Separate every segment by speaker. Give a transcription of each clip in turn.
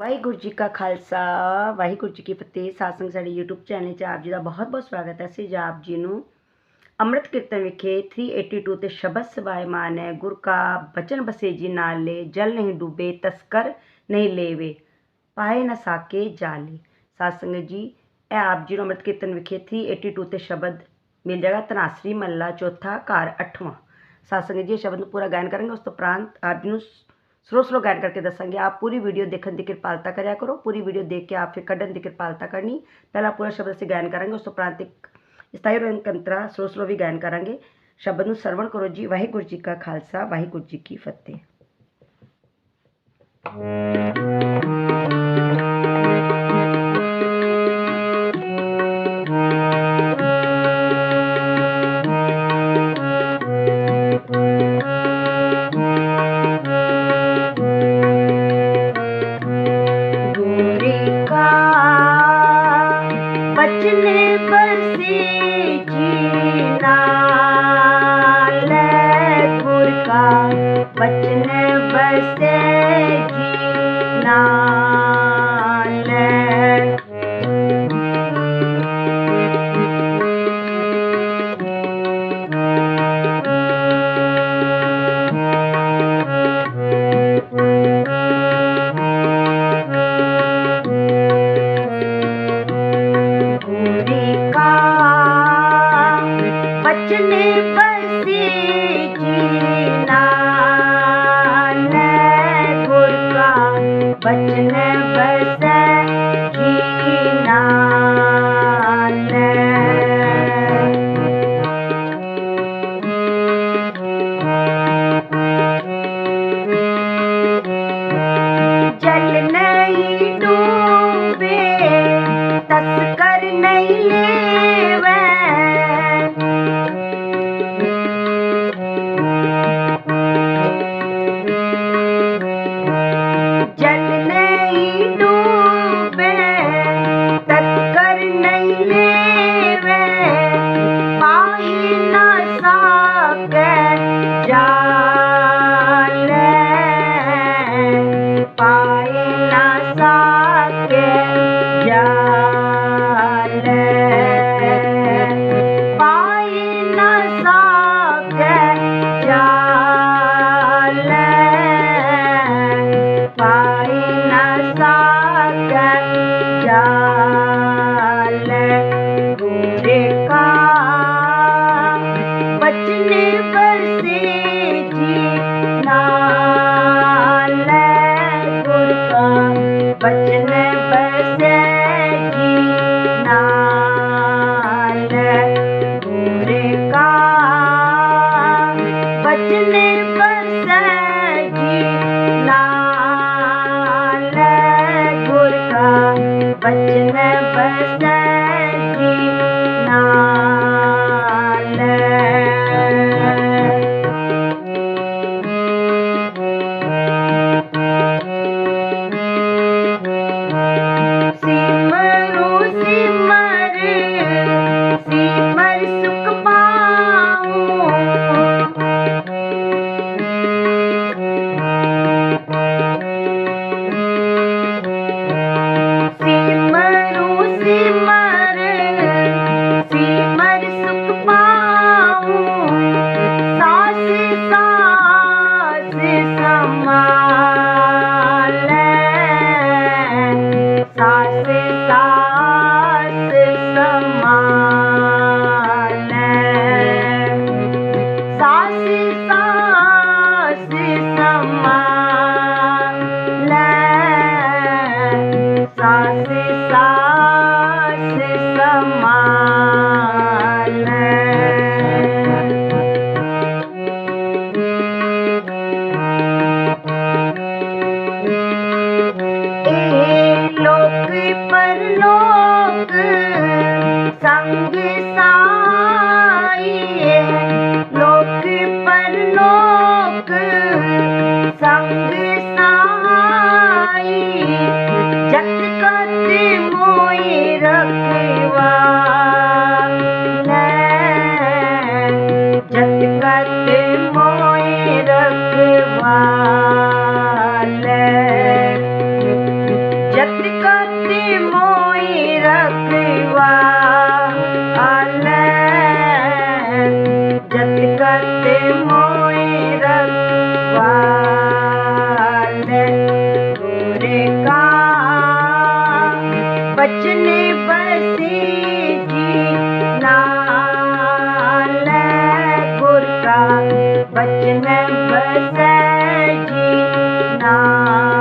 Speaker 1: ਵਾਹਿਗੁਰੂ ਜੀ ਕਾ ਖਾਲਸਾ, ਵਾਹਿਗੁਰੂ ਜੀ ਕੀ ਫਤਿਹ। ਸਾਸੰਗ ਸਾਡੇ YouTube channel 'ਚ ਆਪ ਜੀ ਦਾ ਬਹੁਤ-ਬਹੁਤ ਸਵਾਗਤ ਹੈ। ਅਸੀਂ ਆਪ ਜੀ ਨੂੰ ਅੰਮ੍ਰਿਤ ਕੀਰਤਨ ਵਿਖੇ 382 ਤੇ ਸ਼ਬਦ ਸਵਾਇਮਾਨ ਹੈ। ਗੁਰ ਕਾ ਬਚਨ ਬਸੇਜੀ ਨਾਲ ਲੈ, ਜਲ ਨਹੀਂ ਡੂਬੇ, ਤਸਕਰ ਨਹੀਂ ਲੇਵੇ, ਪਾਏ ਨਾ ਸਾਕੇ ਜਾਲੇ। ਸਾਸੰਗ ਜੀ, ਇਹ ਆਪ ਜੀ ਨੂੰ ਅੰਮ੍ਰਿਤ ਕੀਰਤਨ ਵਿਖੇ 382 ਤੇ ਸ਼ਬਦ ਮਿਲ ਜਾਏਗਾ ਤਨਾਸਰੀ ਮੱਲਾ ਚੌਥਾ ਘਰ ਅੱਠਵਾਂ। ਸਾਸੰਗ ਜੀ, ਇਹ ਸ਼ਬਦ ਨੂੰ ਪੂਰਾ ਗਾਇਨ ਕਰਾਂਗੇ, ਉਸ ਤੋਂ ਉਪਰੰਤ ਆਪ ਜੀ ਨੂੰ स्लो स्लो गाइड करके दसांगे। आप पूरी वीडियो देखने की कृपालता कराया करो। पूरी वीडियो देख के आप फिर कड़न की कृपालता करनी। पहला पूरा शब्द से गायन करेंगे, उस उपरांत स्थायी रंकंतरा स्लो स्लो भी गायन करेंगे। शब्द नवण करो जी। वाहिगुरु जी का खालसा, वाहिगुरु जी की फतेह। बसे जीना बचने बसे संग साई लोक परलोक संग पल में बस ना।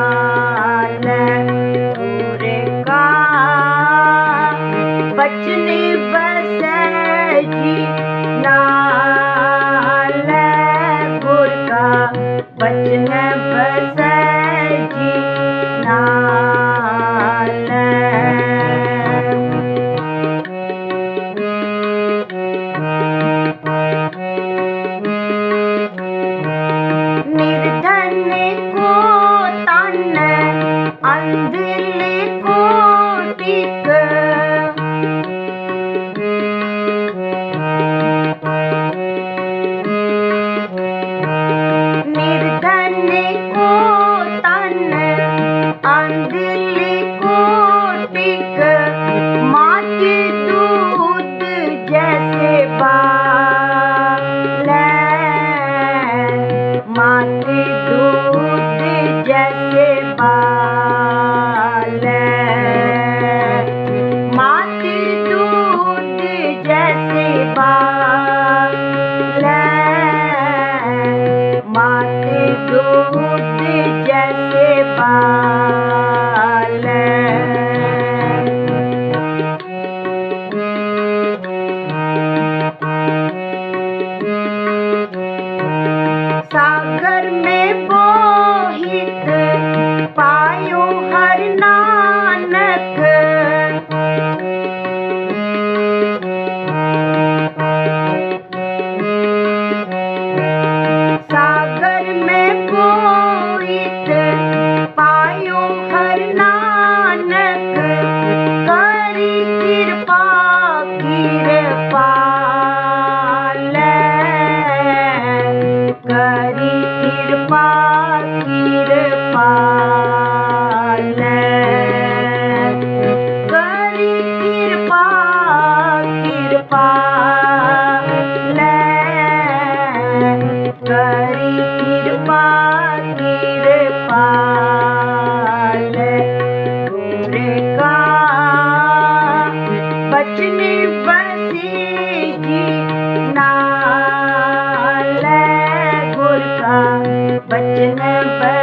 Speaker 1: bye. बचन बसे जी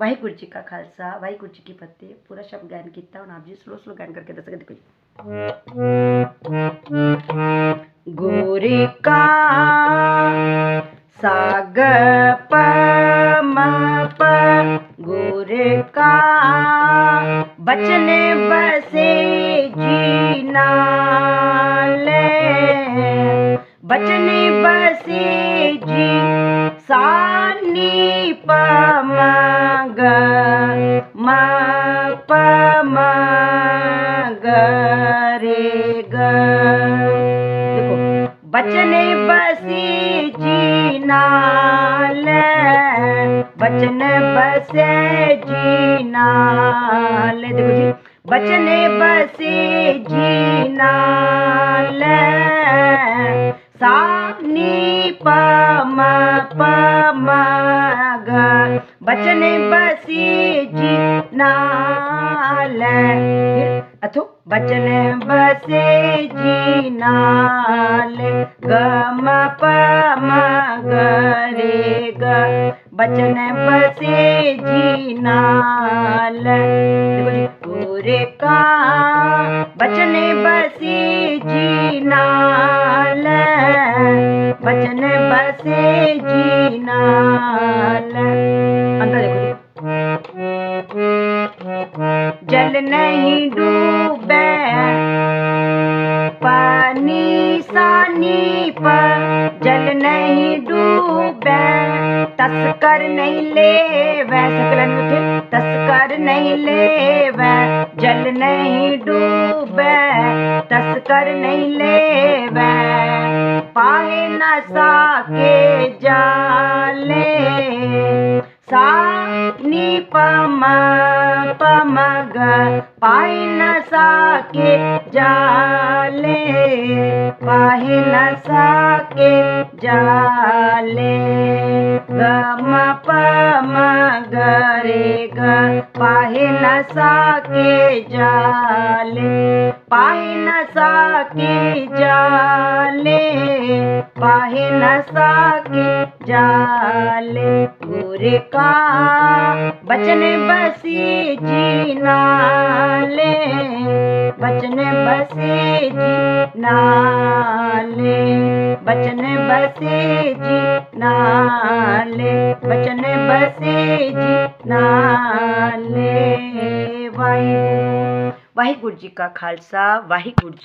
Speaker 1: वाहिगुरु जी का खालसा, वाहिगुरु जी की फतेह। पूरा शब्द गायन किया हूँ आप जी स्लो स्लो गायन करके दस देखो गोरी का साग प गुर का बचने बसे जीना ले बचने बसे बसे जी नाल। देखो जी, बचने बसे जी नाल सानी प म प म ग। बचने बसी जी नाल अथो, बचन बसे जी नाल ग, म, प ग। बचन बसे जी नाल पूरे का बचने बसे जी नाल बचन बसे जी नाल अंदर देखो जल नहीं डूबे, पानी सानी पर जल नहीं डूबे। तस्कर नहीं ले सकलन उठे, तस्कर नहीं ले जल नहीं डूबे, तस्कर नहीं ले पाए न साके जाले। सा नी पम पम ग पाए न साके जाले पाए न साके जाले। ग म प म ग रे ग पाहे न सके जाले, पाहे न सके जाले, पाहे न सके जाले। गुर का बचन बसी जीना ले बचन बसी जी नाले बचन बसे जी ਨਾਲੇ ਬਚਨ ਬਸੇ ਜੀ ਨਾਲੇ ਵਾਹਿਗੁਰੂ। ਵਾਹਿਗੁਰੂ ਜੀ ਕਾ ਖਾਲਸਾ ਵਾਹਿਗੁਰੂ ਜੀ